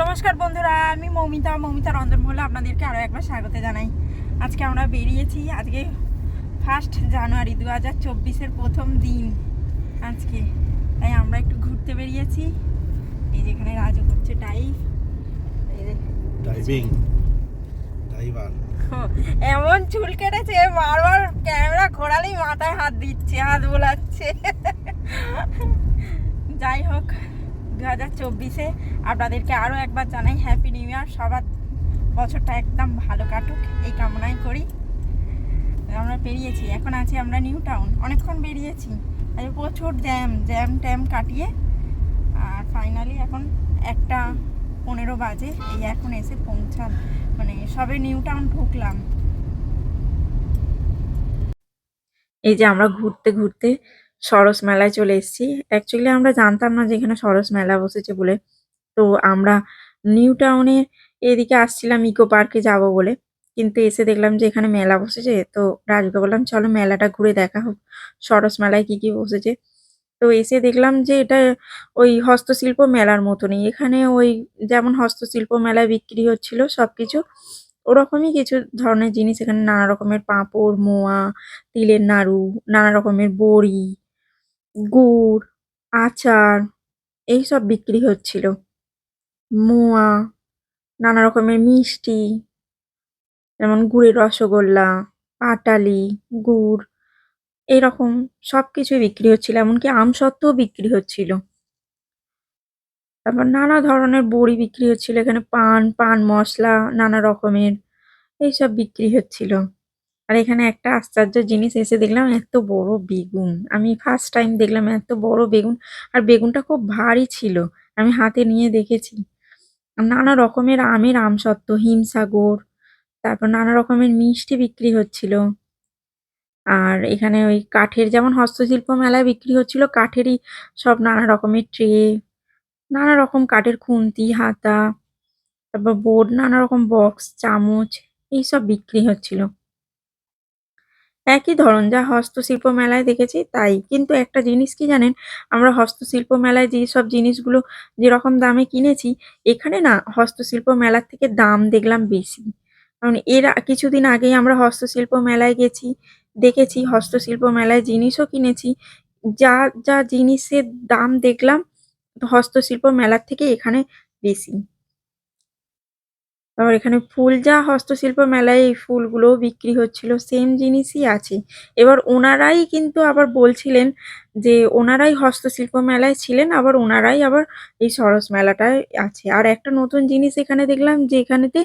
নমস্কার বন্ধুরা আমি মৌমিতা মৌমিতা রন্ধনমহলে আপনাদেরকে আরও একবার স্বাগত জানাই। আজকে আমরা বেরিয়েছি আজকে ফার্স্ট জানুয়ারি দু হাজার চব্বিশের প্রথম দিন আজকে। তাই আমরা একটু ঘুরতে বেরিয়েছি। এই যেখানে রাজু করছে টাইপ ডাইভিং এমন চুল কেটেছে বারবার ক্যামেরা ঘোরালেই মাথায় হাত দিচ্ছে হাত বোলাচ্ছে। যাই হোক দু হাজার চব্বিশে আপনাদেরকে আরও একবার জানাই হ্যাপি নিউ ইয়ার সবার বছরটা একদম ভালো কাটুক, এই কামনাই করি। আমরা বেরিয়েছি এখন আছি আমরা নিউ টাউন অনেকক্ষণ বেরিয়েছি আজ প্রচুর জ্যাম জ্যাম ট্যাম কাটিয়ে, আর ফাইনালি এখন একটা পনেরো বাজে, এই এখন এসে পৌঁছাল মানে সবে নিউ টাউন ঢুকলাম। এই যে আমরা ঘুরতে ঘুরতে সরস মেলায় চলে এসেছি। অ্যাকচুয়ালি আমরা জানতাম না যে এখানে সরস মেলা বসেছে বলে। তো আমরা নিউ টাউনে এদিকে আসছিলাম ইকো পার্কে যাব বলে। কিন্তু এসে দেখলাম যে এখানে মেলা বসেছে। তো রাজুকে বললাম, চলো মেলাটা ঘুরে দেখা হোক। সরস মেলায় কি কি বসেছে? তো এসে দেখলাম যে এটা ওই হস্তশিল্প মেলার মতনই। এখানে ওই যেমন হস্তশিল্প মেলায় বিক্রি হচ্ছিল সবকিছু, ওরকমই কিছু ধরনের জিনিস। এখানে নানা রকমের পাঁপড়, মোয়া, তিলের নাড়ু, নানা রকমের বড়ি গুড়, আচার, এইসব বিক্রি হচ্ছিল। মোয়া, নানা রকমের মিষ্টি, যেমন গুড়ের রসগোল্লা, পাটালি, গুড়, এরকম সব কিছুই বিক্রি হচ্ছিল, এমনকি আমসত্ত্বও বিক্রি হচ্ছিল। তারপর নানা ধরনের বড়ি বিক্রি হচ্ছিল, এখানে পান পান মশলা, নানা রকমের, এইসব বিক্রি হচ্ছিল। আর এখানে একটা আশ্চর্য জিনিস এসে দেখলাম, এত বড় বেগুন। আমি ফার্স্ট টাইম দেখলাম এত বড় বেগুন, আর বেগুনটা খুব ভারী ছিল। আমি হাতে নিয়ে দেখেছি। নানা রকমের আমের আমসত্ত্ব, হিমসাগর, তারপর নানা রকমের মিষ্টি বিক্রি হচ্ছিল। আর এখানে ওই কাঠের যেমন হস্তশিল্প মেলায় বিক্রি হচ্ছিল, কাঠেরই সব নানা রকমের ট্রে, নানা রকম কাঠের খুন্তি, হাতা, তারপর বোর্ড, নানা রকম বক্স, চামচ, এইসব বিক্রি হচ্ছিল। একই ধরন, যা হস্তশিল্প মেলায় দেখেছি তাই। কিন্তু একটা জিনিস কি জানেন? আমরা হস্তশিল্প মেলায় যে সব জিনিসগুলো যেরকম দামে কিনেছি, এখানে না হস্তশিল্প মেলার থেকে দাম দেখলাম বেশি। কারণ এর কিছুদিন আগেই আমরা হস্তশিল্প মেলায় গেছি, দেখেছি হস্তশিল্প মেলায় জিনিসও কিনেছি। যা যা জিনিসের দাম দেখলাম, হস্তশিল্প মেলার থেকে এখানে বেশি। তারপর এখানে ফুল, যা হস্তশিল্প মেলায় এই ফুলগুলোও বিক্রি হচ্ছিল সেম জিনিসই আছে। এবার ওনারাই কিন্তু আবার বলছিলেন যে ওনারাই হস্তশিল্প মেলায় ছিলেন, আবার ওনারাই আবার এই সরস মেলাটায় আছে। আর একটা নতুন জিনিস এখানে দেখলাম যে এখানেতে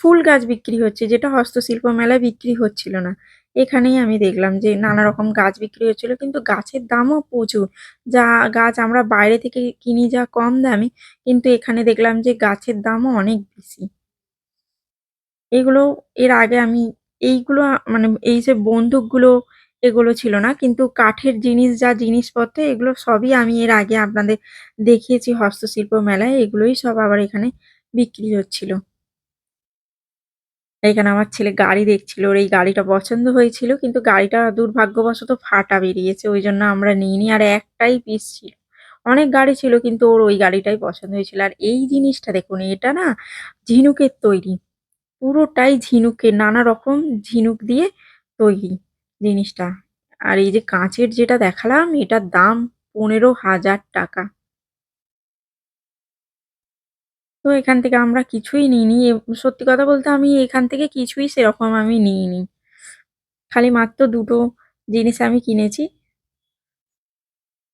ফুল গাছ বিক্রি হচ্ছে, যেটা হস্তশিল্প মেলায় বিক্রি হচ্ছিল না। এখানেই আমি দেখলাম যে নানা রকম গাছ বিক্রি হচ্ছিল, কিন্তু গাছের দামও প্রচুর। যা গাছ আমরা বাইরে থেকে কিনি যা কম দামে, কিন্তু এখানে দেখলাম যে গাছের দামও অনেক বেশি। এগুলো, এর আগে আমি এইগুলো মানে এই যে বন্দুকগুলো, এগুলো ছিল না, কিন্তু কাঠের জিনিস যা জিনিসপত্র, এগুলো সবই আমি এর আগে আপনাদের দেখিয়েছি হস্তশিল্প মেলায়, এগুলোই সব আবার এখানে বিক্রি হচ্ছিল। এখানে আমার ছেলে গাড়ি দেখছিল, ওর এই গাড়িটা পছন্দ হয়েছিল, কিন্তু গাড়িটা দুর্ভাগ্যবশত ফাটা বেরিয়েছে, ওই জন্য আমরা নিইনি, আর একটাই পিস ছিল। অনেক গাড়ি ছিল, কিন্তু ওর ওই গাড়িটাই পছন্দ হয়েছিল। আর এই জিনিসটা দেখুন, এটা না ঝিনুকের তৈরি, পুরোটাই ঝিনুকের, নানা রকম ঝিনুক দিয়ে তৈরি জিনিসটা। আর এই যে কাঁচের যেটা দেখালাম, এটার দাম পনেরো হাজার টাকা। তো এখান থেকে আমরা কিছুই নিইনি। সত্যি কথা বলতে আমি এখান থেকে কিছুই সেরকম আমি নিইনি। খালি মাত্র দুটো জিনিস আমি কিনেছি।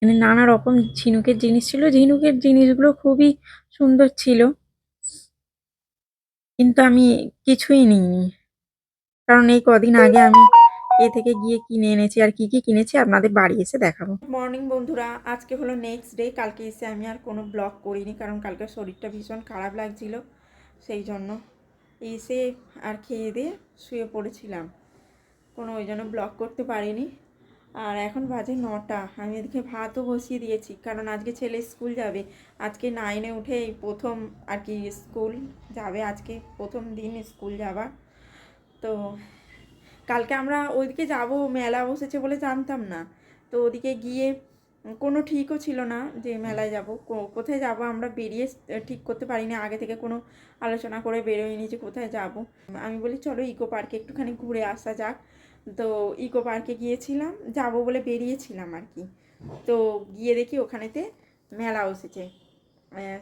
মানে নানা রকম ঝিনুকের জিনিস ছিল। ঝিনুকের জিনিসগুলো খুবই সুন্দর ছিল। কিন্তু আমি কিছুই নিইনি। কারণ এই কদিন আগে আমি এ থেকে গিয়ে কিনে এনেছি আর কি কি কিনেছি আপনাদের বাড়ি এসে দেখাবো। মর্নিং বন্ধুরা। আজকে হলো নেক্সট ডে কালকে এসে আমি আর কোনো ব্লগ করিনি, কারণ কালকে শরীরটা ভীষণ খারাপ লাগছিল। সেই জন্য এসে আর খেয়ে দিয়ে শুয়ে পড়েছিলাম। কোনো ওই জন্য ব্লগ করতে পারিনি। আর এখন বাজে নটা। আমি এদিকে ভাতও বসিয়ে দিয়েছি, কারণ আজকে ছেলে স্কুল যাবে। আজকে নাইনে উঠে এই প্রথম আর কি স্কুল যাবে। আজকে প্রথম দিন স্কুল যাবার তো কালকে আমরা ওইদিকে যাব, মেলা বসেছে বলে জানতাম না। তো ওদিকে গিয়ে কোনো ঠিকও ছিল না যে মেলায় যাব। কোথায় যাব আমরা বেরিয়ে ঠিক করতে পারিনি। আগে থেকে কোনো আলোচনা করে বেরোয়নি যে কোথায় যাব। আমি বলি, চলো ইকো পার্কে একটুখানি ঘুরে আসা যাক। তো ইকো পার্কে গিয়েছিলাম, যাব বলে বেরিয়েছিলাম আর কি। তো গিয়ে দেখি ওখানেতে মেলা বসেছে।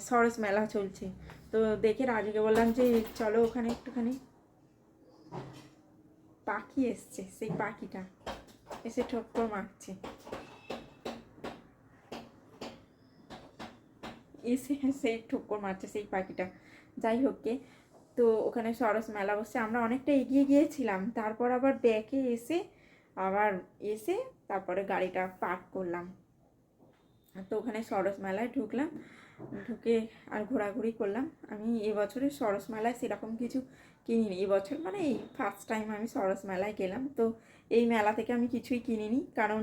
সরস মেলা চলছে। তো দেখে রাজুকে বললাম যে, চলো ওখানে একটুখানি। পাখি এসছে, সেই পাখিটা। এসে ঠক্কর মারছে। এসে সেই ঠক্কর মারছে সেই পাখিটা। যাই হোক গে, তো ওখানে সরস মেলা বসছে। আমরা অনেকটা এগিয়ে গিয়েছিলাম। তারপর আবার ব্যাকে এসে, আবার এসে তারপরে গাড়িটা পার্ক করলাম। তো ওখানে সরস মেলায় ঢুকলাম। ঢুকে আর ঘোরাঘুরি করলাম। আমি এবছরে সরস মেলায় সেরকম কিছু কিনিনি এবছর মানে এই ফার্স্ট টাইম আমি সরস মেলায় গেলাম। তো এই মেলা থেকে আমি কিছুই কিনিনি। কারণ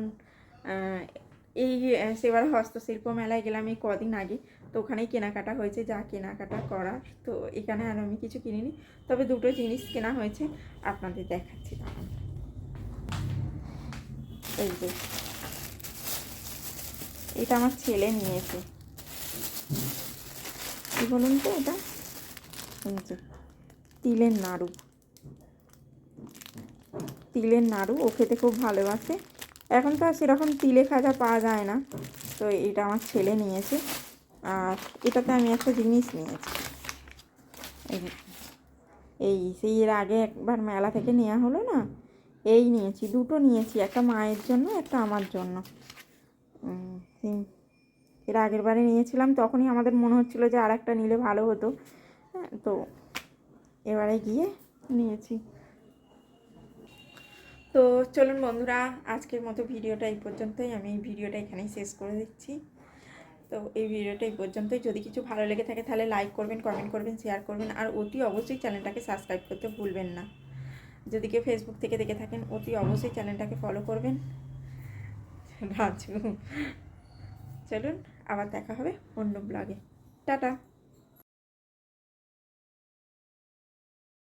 এই সেবার হস্তশিল্প মেলায় গেলাম এই কদিন আগে। তো ওখানেই কেনাকাটা হয়েছে, যা কেনাকাটা করার। তো এখানে আর আমি কিছু কিনিনি। তবে দুটো জিনিস কেনা হয়েছে। আপনাদের দেখাচ্ছি এই যে। এটা আমার ছেলে নিয়েছে। কি বলুন তো এটা তিলের নাড়ু। তিলের নাড়ু ও খেতে খুব ভালোবাসে। এখন তো আর সেরকম তিলে খাজা পাওয়া যায় না। তো এটা আমার ছেলে নিয়েছে। আর এটাতে আমি একটা জিনিস নিয়েছি। এই সেই এর আগে একবার মেলা থেকে নেওয়া হলো না? এই নিয়েছি দুটো নিয়েছি একটা মায়ের জন্য একটা আমার জন্য। এর আগের বারে নিয়েছিলাম তখনই আমাদের মনে হচ্ছিল যে আর একটা নিলে ভালো হতো। হ্যাঁ, তো এবারে গিয়ে নিয়েছি। তো চলুন বন্ধুরা, আজকের মতো ভিডিওটা এই পর্যন্তই। আমি এই ভিডিওটা এখানেই শেষ করে দিচ্ছি। তো এই ভিডিওটা এই পর্যন্তই। যদি কিছু ভালো লেগে থাকে তাহলে লাইক করবেন কমেন্ট করবেন শেয়ার করবেন, আর অতি অবশ্যই চ্যানেলটাকে সাবস্ক্রাইব করতে ভুলবেন না। যদি কেউ ফেসবুক থেকে দেখে থাকেন, অতি অবশ্যই চ্যানেলটাকে ফলো করবেন। রাজু, চলুন আবার দেখা হবে অন্য ব্লগে টাটা।